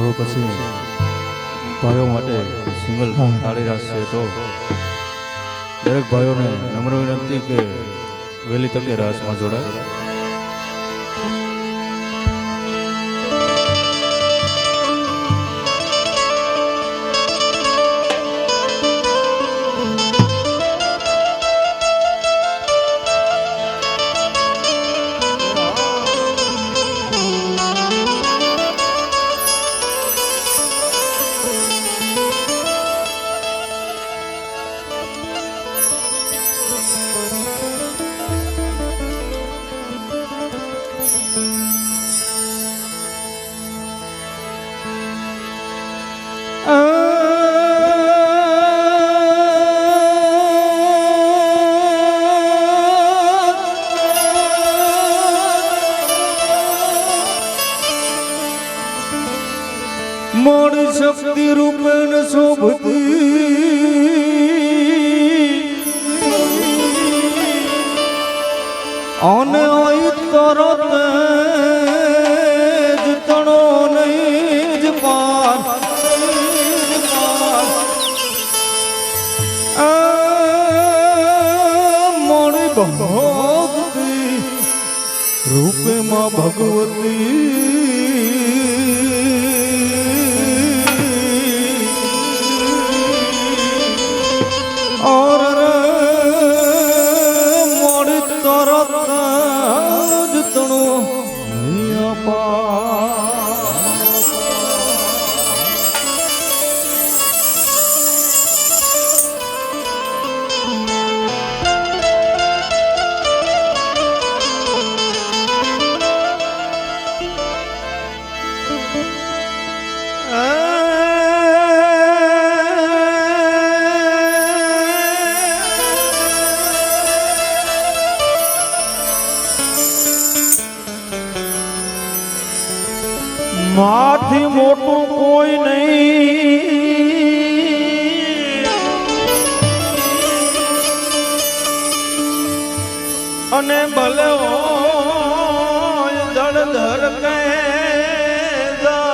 હવે પછી ભાઈઓ માટે સિંગલ. તાળી રાખશે છે તો દરેક ભાઈઓને નમ્ર વિનંતી કે વહેલી તકે રાસમાં જોડાય શક્તિ રૂપેણ શોભતી. અને ઓય તરત જ તણો નહીં જ પાર. મોડી ભગવતી રૂપમાં ભગવતી. જ તણો માથી મોટું કોઈ નહીં. અને ભલે ધર કે સોબ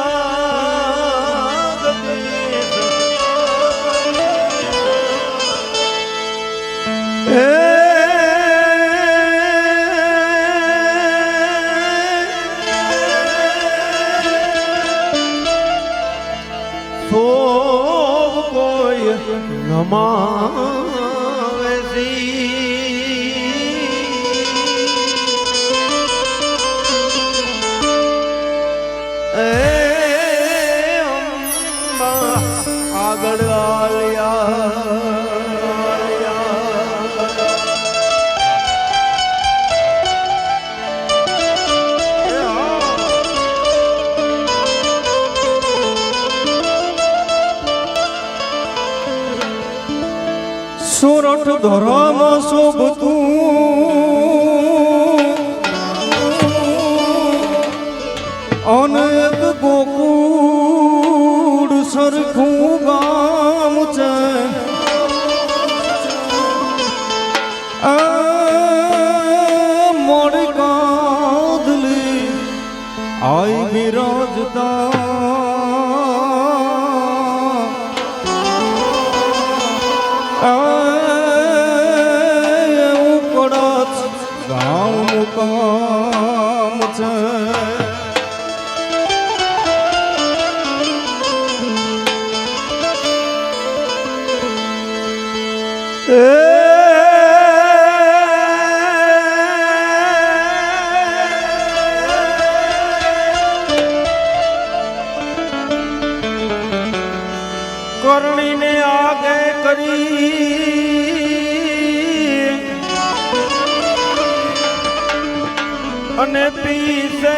કોઈ સોરઠ ધરામ શોભતું. અનેક ગોકુળ સરખું ગામ છે. મોડી કાદલી આઈ બિરાજતા એવું ગામ કામ છે. કરણીને આગે કરી અને પીસે